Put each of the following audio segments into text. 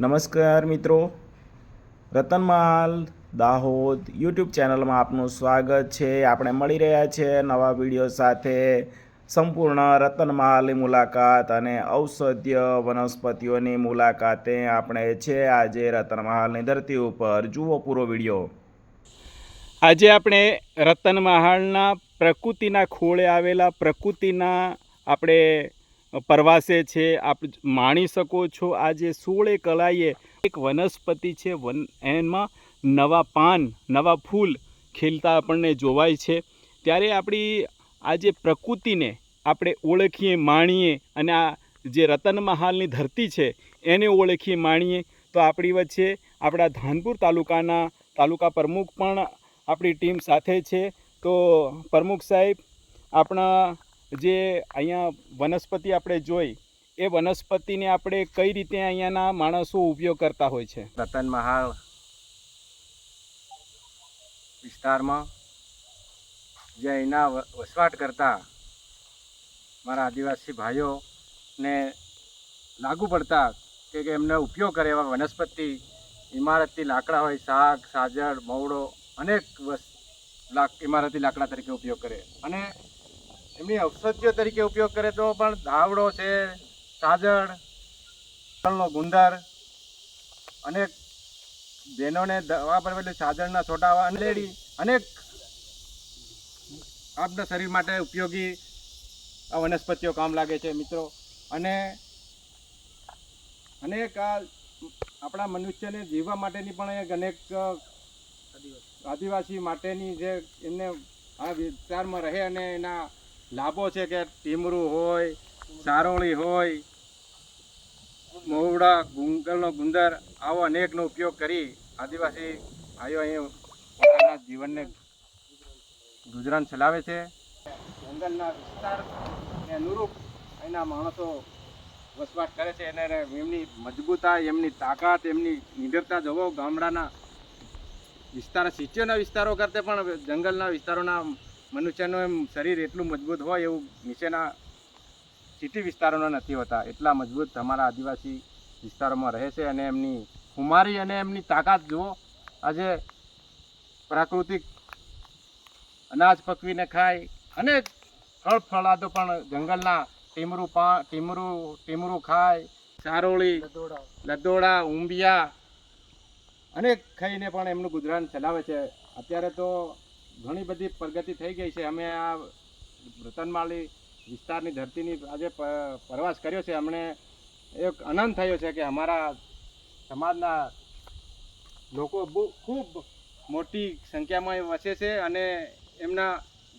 નમસ્કાર મિત્રો. રતનમાલ દાહોદ યુટ્યુબ ચેનલમાં આપનું સ્વાગત છે. આપણે મળી રહ્યા છે નવા વીડિયો સાથે. સંપૂર્ણ રતનમહાલની મુલાકાત અને ઔષધ્ય વનસ્પતિઓની મુલાકાતે આપણે છે આજે રતનમહાલની ધરતી ઉપર. જુઓ પૂરો વીડિયો. આજે આપણે રતનમહાલના પ્રકૃતિના ખોળે આવેલા પ્રકૃતિના આપણે પ્રવાસે છે, આપ માણી શકો છો આ જે સોળે કલાએ એક વનસ્પતિ છે, વન, એમાં નવા પાન, નવા ફૂલ ખીલતા આપણને જોવાય છે. ત્યારે આપણી આ જે પ્રકૃતિને આપણે ઓળખીએ, માણીએ અને આ જે રતનમહાલની ધરતી છે, એને ઓળખીએ, માણીએ, તો આપણી વચ્ચે આપણા ધાનપુર તાલુકાના તાલુકા પ્રમુખ પણ આપણી ટીમ સાથે છે. તો પ્રમુખ સાહેબ, આપણા જે અહીંયા વનસ્પતિ આપણે જોઈ, એ વનસ્પતિને આપણે કઈ રીતે અહીંયાના માણસો ઉપયોગ કરતા હોય છે? રતન મહાલ વિસ્તારમાં જે અહીંના વસવાટ કરતા મારા આદિવાસી ભાઈઓને લાગુ પડતા કે એમને ઉપયોગ કરે એવા વનસ્પતિ ઇમારતી લાકડા હોય, શાક સાજળ મવડો, અનેક વસ, લાક ઇમારતી લાકડા તરીકે ઉપયોગ કરે. અને એમની ઔષધિઓ તરીકે ઉપયોગ કરે તો પણ ધાવડો છે સાજડ તલનો ગુંદર અનેક બહેનોને દવા પર એટલે સાજણના છોટાવા અંડેડી અનેક આપના શરીર માટે ઉપયોગી આ વનસ્પતિઓ કામ લાગે છે, મિત્રો. અને અનેક આ આપણા મનુષ્યને જીવવા માટેની પણ એક અનેક આદિવાસી માટેની જે એમને આ વિસ્તારમાં રહે અને એના લાભો છે કે ટીમરું હોય, સારોળી હોય, મહુડા, ગુંગલનો ગુંદર, આવો અનેકનો ઉપયોગ કરી આદિવાસી ભાઈઓ અહીં પોતાના જીવનને ગુજરાન ચલાવે છે. જંગલના વિસ્તારને અનુરૂપ અહીંના માણસો વસવાટ કરે છે. અને એમની મજબૂતાઈ એમની તાકાત, એમની નિડરતા જોવો ગામડાના વિસ્તાર, સિટીઓના વિસ્તારો કરતાં પણ જંગલના વિસ્તારોના મનુષ્યનું એમ શરીર એટલું મજબૂત હોય એવું નીચેના સિટી વિસ્તારોના નથી હોતા. એટલા મજબૂત તમારા આદિવાસી વિસ્તારોમાં રહે છે અને એમની કુમારી અને એમની તાકાત જુઓ. આજે પ્રાકૃતિક અનાજ પકવીને ખાય અને ફળ ફળાદો પણ જંગલના ટીમરું પા, ટીમરું ટીમરું ખાય. સારોળી, લદોડા ઉંબિયા અનેક ખાઈને પણ એમનું ગુજરાન ચલાવે છે. અત્યારે તો ઘણી બધી પ્રગતિ થઈ ગઈ છે. અમે આ રતનમાળી વિસ્તારની ધરતીની આજે પ્રવાસ કર્યો છે. અમને એક આનંદ થયો છે કે અમારા સમાજના લોકો બહુ, ખૂબ મોટી સંખ્યામાં વસે છે અને એમના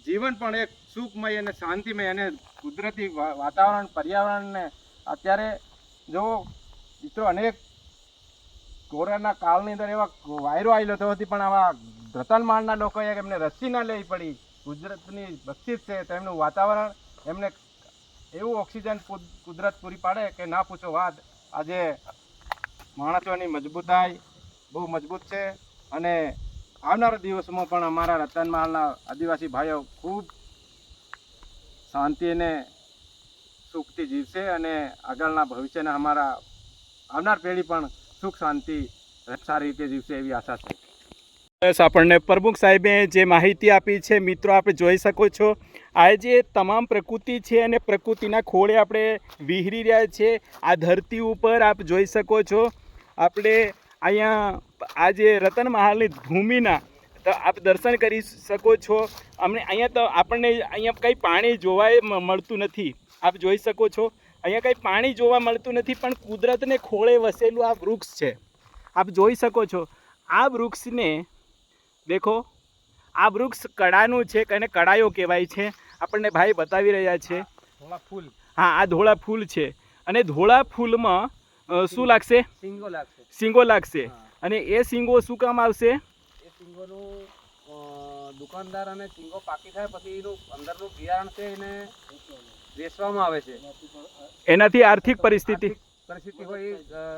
જીવન પણ એક સુખમય અને શાંતિમય અને કુદરતી વાતાવરણ, પર્યાવરણને અત્યારે જો મિત્રો અનેક કોરોના કાળની અંદર એવા વાયરો આવેલો તો હતી પણ આવા રતનમાળના લોકોએ એમને રસી ના લેવી પડી. ગુજરાતની બક્ષિસ છે તો એમનું વાતાવરણ એમને એવું ઓક્સિજન કુદ- કુદરત પૂરી પાડે કે ના પૂછો વાત. આજે માણસોની મજબૂતાઈ બહુ મજબૂત છે અને આવનારા દિવસોમાં પણ અમારા રતનમાળના આદિવાસી ભાઈઓ ખૂબ શાંતિ અને સુખથી જીવશે અને આગળના ભવિષ્યના અમારા આવનાર પેઢી પણ સુખ, શાંતિ, સારી રીતે જીવશે એવી આશા છે. બસ આપણને પ્રમુખ સાહેબે જે માહિતી આપી છે, મિત્રો આપણે જોઈ શકો છો. આ જે તમામ પ્રકૃતિ છે અને પ્રકૃતિના ખોળે આપણે વિહરી રહ્યા છે, આ ધરતી ઉપર આપ જોઈ શકો છો. આપણે અહીંયા આ જે રતન મહાલની ભૂમિના, તો આપ દર્શન કરી શકો છો. અમને અહીંયા તો આપણને અહીંયા કંઈ પાણી જોવાય મળતું નથી. આપ જોઈ શકો છો. અહીંયા કંઈ પાણી જોવા મળતું નથી, પણ કુદરતને ખોળે વસેલું આ વૃક્ષ છે. આપ જોઈ શકો છો. આ વૃક્ષને દેખો આ વૃક્ષ કડાનું છે અને કડાયો કહેવાય છે? આપણને ભાઈ બતાવી રહ્યા છે. ધોળા ફૂલ. હા આ ધોળા ફૂલ છે. અને ધોળા ફૂલમાં શું લાગશે? સિંગો લાગશે. સિંગો લાગશે. અને એ સિંગો શું કામ આવશે? એ સિંગોનું દુકાનદાર અને સિંગો પાકી થાય પછી એનું અંદરનું બિયારણ છે એને વેચવામાં આવે છે. એનાથી આર્થિક પરિસ્થિતિ? પરિસ્થિતિ હોય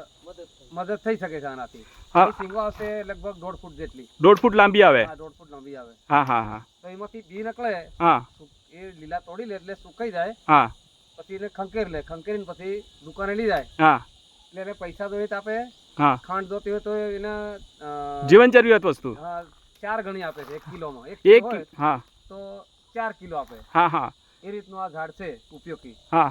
મદદ થઈ. શકે છે આનાથી. હા. સિંગો આવશે લગભગ દોઢ ફૂટ જેટલી. દોઢ ફૂટ લાંબી આવે? હા દોઢ ફૂટ લાંબી આવે. હા હા હા. તો એમાંથી બી નીકળે હા. એ લીલા તોડી લે એટલે સુકાઈ જાય. હા. પછી એને ખંકેર લે. ખંકેરીને પછી દુકાને લઈ જાય. હા. એટલે એને પૈસા તો આપે. હા. ખાંડ જોતી હોય તો એના જીવન જરૂરિયાત વસ્તુ? ચાર ગણી આપે છે એક કિલોમાં. એક એક હા. તો ચાર કિલો આપે. હા હા. એ રીતનું આ ઝાડ છે ઉપયોગી. હા.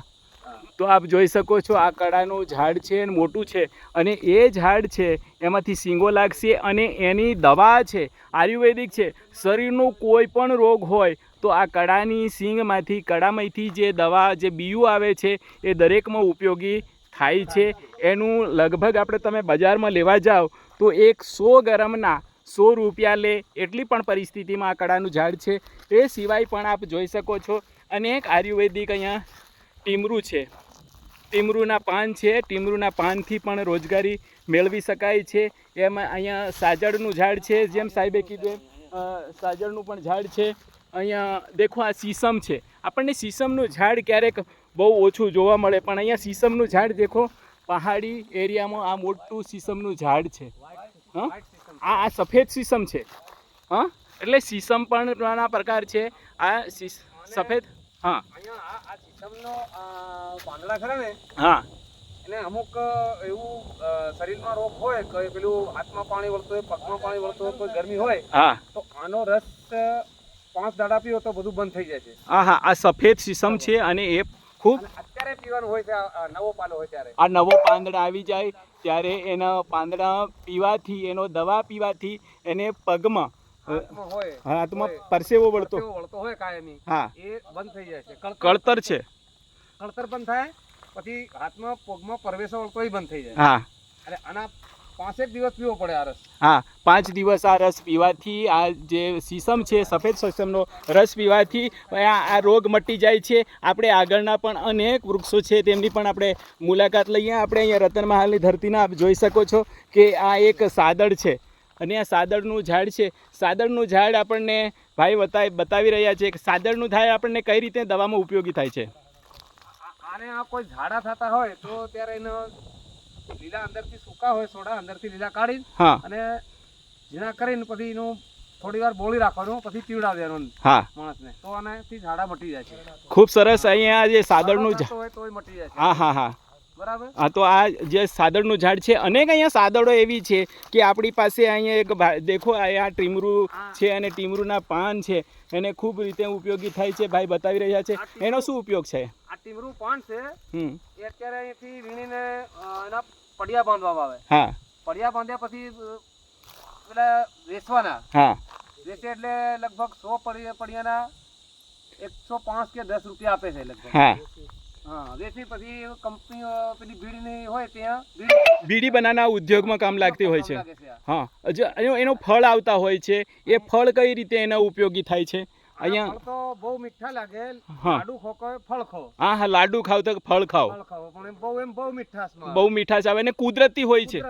તો આપ જોઈ શકો છો, આ કળાનું ઝાડ છે અને મોટું છે અને એ ઝાડ છે, એમાંથી સિંગો લાગશે અને એની દવા છે, આયુર્વેદિક છે. શરીરનો કોઈ પણ રોગ હોય તો આ કળાની સિંગમાંથી, કળામાંથી જે દવા, જે બીયું આવે છે, એ દરેકમાં ઉપયોગી થાય છે. એનું લગભગ આપણે તમે બજારમાં લેવા જાઓ તો એક સો ગરમના સો રૂપિયા લે એટલી પણ પરિસ્થિતિમાં આ કળાનું ઝાડ છે. એ સિવાય પણ આપ જોઈ શકો છો અને એક આયુર્વેદિક અહીંયા ટીમરું છે. ટીમરુના પાન છે, ટીમરુના પાનથી પણ રોજગારી મેળવી શકાય છે. એમાં અહીંયા સાજળનું ઝાડ છે, જેમ સાહેબે કીધું સાજળનું પણ ઝાડ છે. અહીંયા દેખો આ સીસમ છે. આપણને સીસમનું ઝાડ ક્યારેક બહુ ઓછું જોવા મળે, પણ અહીંયા સીસમનું ઝાડ દેખો, પહાડી એરિયામાં આ મોટું સીસમનું ઝાડ છે. હા? આ સફેદ સીસમ છે. હા? એટલે સીસમ પણ પ્રકાર છે. આ સફેદ હા. અહીંયા આ શીશમનો પાંદડા ખરા ને? હા. એને અમુક એવું શરીરમાં રોગ હોય કે પેલું હાથમાં પાણી વળતું હોય પગમાં પાણી વળતું હોય કોઈ ગરમી હોય હા. તો આનો રસ પાંચ દાડા પીવો તો બધું બંધ થઈ જાય છે. હા હા આ સફેદ સીસમ છે અને એ ખૂબ અત્યારે પીવાનું હોય છે નવો પાલો હોય ત્યારે. આ નવો પાંદડા આવી જાય ત્યારે એના પાંદડા પીવાથી એનો દવા પીવાથી એને પગમાં હોય. હોય, પરસેવો વળતો. વળતો હોય કાયમી. હા. એ બંધ થઈ જાય છે. કળતર છે. કળતર બંધ થાય પછી હાથમાં પગમાં પરવેશો વળતો બંધ થઈ જાય. હા. અને આના પાંચેક દિવસ પીવો પડે આ રસ. હા પાંચ દિવસ આ રસ પીવાથી આ જે સીસમ છે સફેદ સીસમનો રસ પીવાથી આ આ રોગ મટી જાય છે. આપણે આગળના પણ અનેક વૃક્ષો છે તેમની પણ આપણે મુલાકાત લઈએ. આપણે અહીંયા રતન મહાલની ધરતીના આપ જોઈ શકો છો કે આ એક સાદળ છે. અને આ સાદળનું ઝાડ છે. સાદળનું ઝાડ આપણને ભાઈ બતા બતાવી રહ્યા છે કે સાદળનું ઝાડ આપણને કઈ રીતે દવામાં ઉપયોગી થાય છે. આને આ કોઈ ઝાડા થતા હોય તો ત્યારે એનો લીલા અંદરથી સૂકા હોય સોડા અંદરથી લીલા કાઢી હા. અને ઝીણા કરીને પછી એનું થોડી વાર બોળી રાખવાનું પછી પીવડાવી દેવાનું હા. માણસને. તો આનાથી ઝાડા મટી જાય છે. ખૂબ સરસ અહીંયા જે સાદળનું ઝાડ હોય તોય મટી જાય છે. હા હા હા. હા તો આ જે સાદળનું ઝાડ છે અનેક અહીંયા સાદળો એવી છે કે આપણી પાસે અહીંયા એક દેખો આ ટીમરું છે અને ટીમરુંના પાન છે. એને ખૂબ રીતે ઉપયોગી થાય છે ભાઈ બતાવી રહ્યા છે. એનો શું ઉપયોગ છે? આ ટીમરું પાન છે હમ. અત્યારે અહીંથી વીણીને એના પડિયા બાંધવામાં આવે. હા. પડિયા બાંધ્યા પછી પેલા વેચવાના હા. વેચે એટલે લગભગ સો પડિયા પડિયાના એકસો પાંચ કે દસ રૂપિયા આપે છે લગભગ. હા. વેચી પછી કંપનીઓ પેલી બીડીની હોય ત્યાં બીડી બનાના ઉદ્યોગમાં કામ લાગતી હોય છે. હા. એનો ફળ આવતા હોય છે. એ ફળ કઈ રીતે એના ઉપયોગી થાય છે? અહીંયા તો બહુ મીઠા લાગે. લાડુ ખો કે ફળ ખો હા હા લાડુ ખાવ તો ફળ ખાઓ. પણ બહુ એમ બહુ મીઠાશમાં. બહુ મીઠાશ આવે ને કુદરતી હોય છે.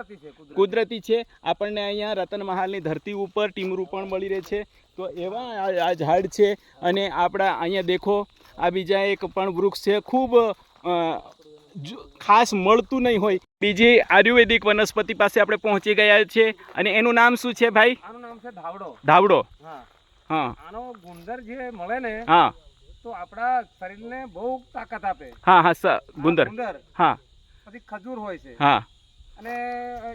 કુદરતી છે આપણને અહીંયા રતન મહાલની ધરતી ઉપર ટીમરું પણ મળી રહે છે. તો એવા આ ઝાડ છે અને આપણા અહીંયા દેખો આ બીજા એક પણ વૃક્ષ છે. ખૂબ ખાસ મળતું નહીં હોય. બીજી આયુર્વેદિક વનસ્પતિ પાસે આપણે પહોંચી ગયા છે અને એનું નામ શું છે ભાઈ? આનું નામ છે ધાવડો. ધાવડો. હા. હા. આનો ગુંદર જે મળે ને હા. તો આપણા શરીરને બહુ તાકાત આપે. હા હા સર ગુંદર ગુંદર હા. પછી ખજૂર હોય છે. હા. અને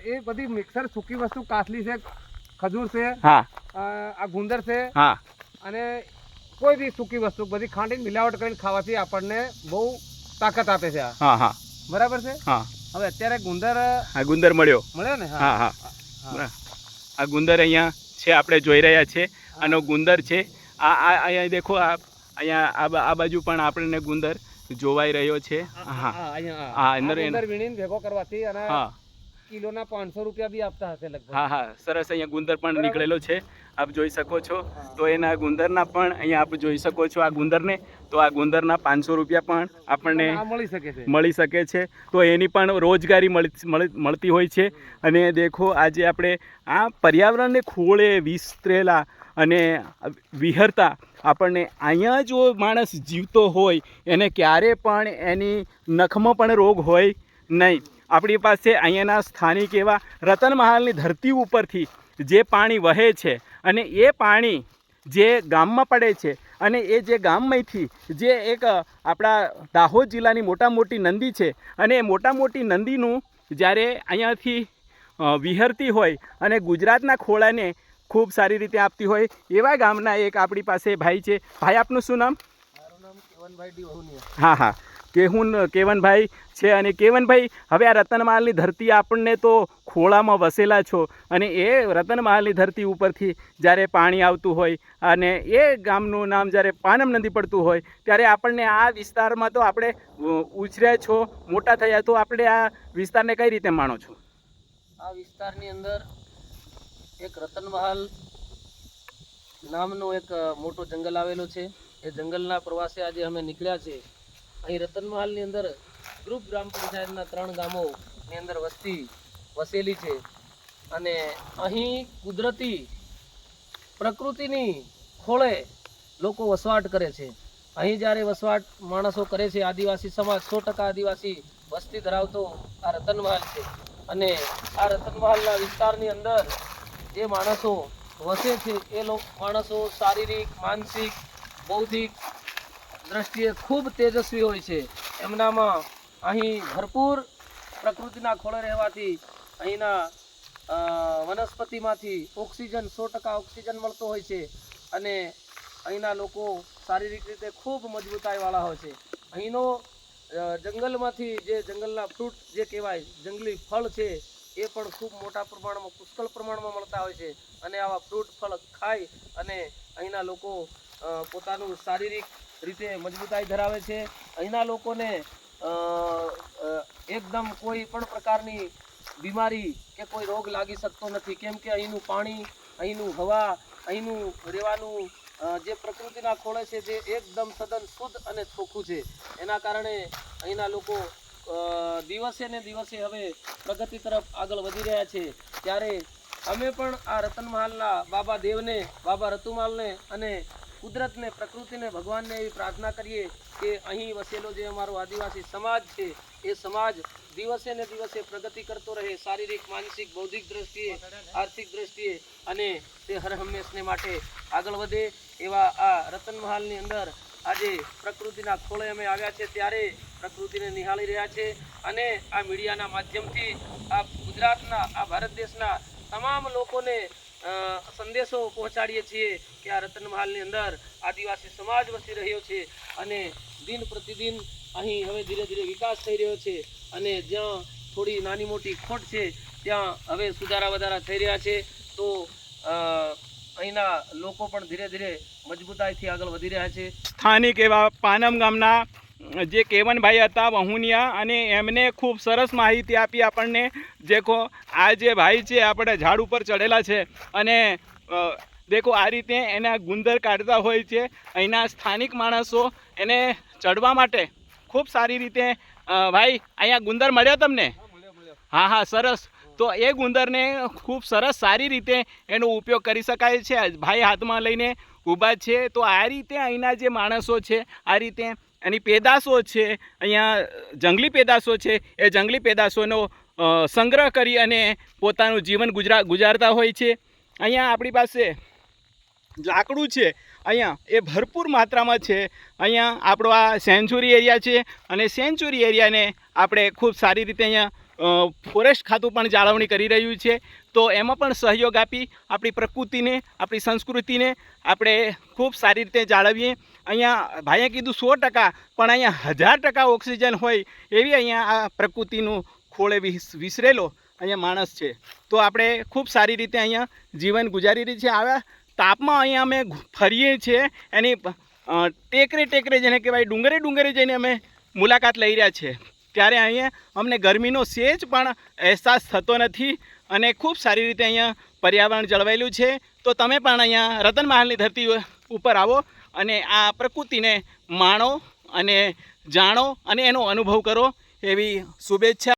એ બધી મિક્સર સૂકી વસ્તુ કાસલી છે ખજૂર છે હા. આ ગુંદર છે. હા. અને કોઈ બી સૂકી વસ્તુ બધી ખાંડીને મિલાવટ કરીને ખાવાથી આપણને બહુ તાકાત આપે છે હા હા. બરાબર છે? હા. હવે અત્યારે ગુંદર આ ગુંદર મળ્યો. મળ્યો ને? હા. હા હા. આ ગુંદર અહીંયા છે આપણે જોઈ રહ્યા છે. આનો ગુંદર છે. આ આ અહીંયા દેખો આ અહીંયા આ બાજુ પણ આપણને ગુંદર જોવાઈ રહ્યો છે. હા હા, અંદર ગુંદર વીણીને ભેગો કરવાથી અને હા. કિલોના પાંચસો રૂપિયા બી આપતા હશે લગભગ. હા હા સરસ અહીંયા ગુંદર પણ નીકળેલો છે. આપ જોઈ શકો છો. તો એના ગુંદરના પણ અહીંયા આપ જોઈ શકો છો આ ગુંદરને. તો આ ગુંદરના પાંચસો રૂપિયા પણ આપણને મળી શકે છે. મળી શકે છે. તો એની પણ રોજગારી મળી મળી- મળતી હોય છે. અને દેખો આજે આપણે આ પર્યાવરણને ખોળે વિસ્તરેલા અને વિહરતા આપણને અહીંયા જો માણસ જીવતો હોય એને ક્યારે પણ એની નખમાં પણ રોગ હોય નહીં. આપણી પાસે અહીંયાના સ્થાનિક એવા રતન મહાલની ધરતી ઉપરથી જે પાણી વહે છે અને એ પાણી જે ગામમાં પડે છે અને એ જે ગામમાંથી જે એક આપણા દાહોદ જિલ્લાની મોટા મોટી નંદી છે અને એ મોટા મોટી નંદીનું જ્યારે અહીંયાથી વિહરતી હોય અને ગુજરાતના ખોળાને ખૂબ સારી રીતે આપતી હોય એવા ગામના એક આપણી પાસે ભાઈ છે. ભાઈ આપનું શું નામ? મારું નામ કેવનભાઈ હા હા. કેહુન, કેવનભાઈ છે અને કેવનભાઈ, હવે આ રતનમહાલની ધરતી આપણને તો ખોળામાં વસેલા છો અને એ રતનમહાલની ધરતી ઉપરથી જ્યારે પાણી આવતું હોય અને એ ગામનું નામ જ્યારે પાનમ નદી પડતું હોય, ત્યારે આપણને આ વિસ્તારમાં તો આપણે ઉછર્યા છો, મોટા થયા, તો આપણે આ વિસ્તારને કઈ રીતે માણો છો? આ વિસ્તારની અંદર એક રતનમહાલ નામનો એક મોટો જંગલ આવેલો છે. એ જંગલના પ્રવાસે આજે અમે નીકળ્યા છે અહીં રતનમહાલની અંદર ગ્રુપ ગ્રામ પંચાયતના ત્રણ ગામોની અંદર વસ્તી વસેલી છે. અને અહીં કુદરતી પ્રકૃતિની ખોળે લોકો વસવાટ કરે છે. અહીં જ્યારે વસવાટ માણસો કરે છે, આદિવાસી સમાજ સો ટકા આદિવાસી વસ્તી ધરાવતો આ રતનમહાલ છે. અને આ રતનમહાલના વિસ્તારની અંદર જે માણસો વસે છે, એ લોકો માણસો શારીરિક, માનસિક, બૌદ્ધિક દ્રષ્ટિએ ખૂબ તેજસ્વી હોય છે. એમનામાં અહીં ભરપૂર પ્રકૃતિના ખોળે રહેવાથી અહીંના વનસ્પતિમાંથી ઓક્સિજન, સો ટકા ઓક્સિજન મળતો હોય છે અને અહીંના લોકો શારીરિક રીતે ખૂબ મજબૂતાઈવાળા હોય છે. અહીંનો જંગલમાંથી જે જંગલના ફ્રૂટ જે કહેવાય, જંગલી ફળ છે, એ પણ ખૂબ મોટા પ્રમાણમાં, પુષ્કળ પ્રમાણમાં મળતા હોય છે. અને આવા ફ્રૂટ ફળ ખાઈ અને અહીંના લોકો પોતાનું શારીરિક રીતે મજબૂતાઈ ધરાવે છે. અહીંના લોકોને એકદમ કોઈ પણ પ્રકારની બીમારી કે કોઈ રોગ લાગી શકતો નથી. કેમ કે અહીંનું પાણી, અહીંનું હવા, અહીંનું રહેવાનું જે પ્રકૃતિના ખોળે છે જે એકદમ તદ્દન શુદ્ધ અને ચોખ્ખું છે. એના કારણે અહીંના લોકો દિવસે ને દિવસે હવે પ્રગતિ તરફ આગળ વધી રહ્યા છે. ત્યારે અમે પણ આ રતનમહાલના બાબા દેવને, બાબા રતુમાલને અને કુદરતને પ્રકૃતિને ભગવાનને એવી પ્રાર્થના કરીએ કે અહીં વસેલો જે અમારો આદિવાસી સમાજ છે, એ સમાજ દિવસે ને દિવસે પ્રગતિ કરતો રહે શારીરિક, માનસિક, બૌદ્ધિક દ્રષ્ટિએ, આર્થિક દ્રષ્ટિએ અને તે હર હંમેશને માટે આગળ વધે એવા આ રતનમહાલની અંદર આજે પ્રકૃતિના ખોળે અમે આવ્યા છે ત્યારે પ્રકૃતિને નિહાળી રહ્યા છે અને આ મીડિયાના માધ્યમથી આ ગુજરાતના, આ ભારત દેશના તમામ લોકોને સંદેશો પહોંચાડીએ છીએ કે આ રતનમહાલની અંદર આદિવાસી સમાજ વસી રહ્યો છે અને દિન પ્રતિદિન અહીં હવે ધીરે ધીરે વિકાસ થઈ રહ્યો છે અને જ્યાં થોડી નાની મોટી ખોટ છે, ત્યાં હવે સુધારા વધારા થઈ રહ્યા છે. તો અહીંના લોકો પણ ધીરે ધીરે મજબૂતાઈથી આગળ વધી રહ્યા છે. સ્થાનિક એવા પાનમ ગામના જે કેવનભાઈ હતા વહુનિયા અને એમને ખૂબ સરસ માહિતી આપી આપણને. દેખો આ જે ભાઈ છે આપણે ઝાડ ઉપર ચડેલા છે. અને દેખો આ રીતે એના ગુંદર કાઢતા હોય છે. અહીંના સ્થાનિક માણસો એને ચડવા માટે ખૂબ સારી રીતે ભાઈ અહીંયા ગુંદર મળ્યો તમને? હા હા સરસ. તો એ ગુંદરને ખૂબ સરસ સારી રીતે એનો ઉપયોગ કરી શકાય છે. ભાઈ હાથમાં લઈને ઊભા છે. તો આ રીતે અહીંના જે માણસો છે આ રીતે એની પેદાશો છે, અહીંયા જંગલી પેદાશો છે, એ જંગલી પેદાશોનો સંગ્રહ કરી અને પોતાનું જીવન ગુજરા, ગુજારતા હોય છે. અહીંયા આપણી પાસે લાકડું છે, અહીંયા એ ભરપૂર માત્રામાં છે. અહીંયા આપણો આ સેન્ચુરી એરિયા છે અને સેન્ચુરી એરિયાને આપણે ખૂબ સારી રીતે અહીંયા ફોરેસ્ટ ખાતું પણ જાળવણી કરી રહ્યું છે. તો એમાં પણ સહયોગ આપી આપણી પ્રકૃતિને, આપણી સંસ્કૃતિને આપણે ખૂબ સારી રીતે જાળવીએ. અહીંયા ભાઈએ કીધું સો ટકા, પણ અહીંયા હજાર ટકા ઓક્સિજન હોય એવી અહીંયા આ પ્રકૃતિનું ખોળે વિસ, વિસરેલો અહીંયા માણસ છે. તો આપણે ખૂબ સારી રીતે અહીંયા જીવન ગુજારી રહી છે. આવા તાપમાં અહીંયા અમે ફરીએ છીએ. એની ટેકરે ટેકરે જેને કહેવાય, ડુંગરે ડુંગરે જઈને અમે મુલાકાત લઈ રહ્યા છીએ. ત્યારે અહીંયા અમને ગરમીનો સેજ પણ અહેસાસ થતો નથી અને ખૂબ સારી રીતે અહીંયા પર્યાવરણ જળવાયેલું છે. તો તમે પણ અહીંયા રતન મહાલની ધરતી ઉપર આવો. અને આ પ્રકૃતિને માણો અને જાણો અને એનો અનુભવ કરો એવી શુભેચ્છા.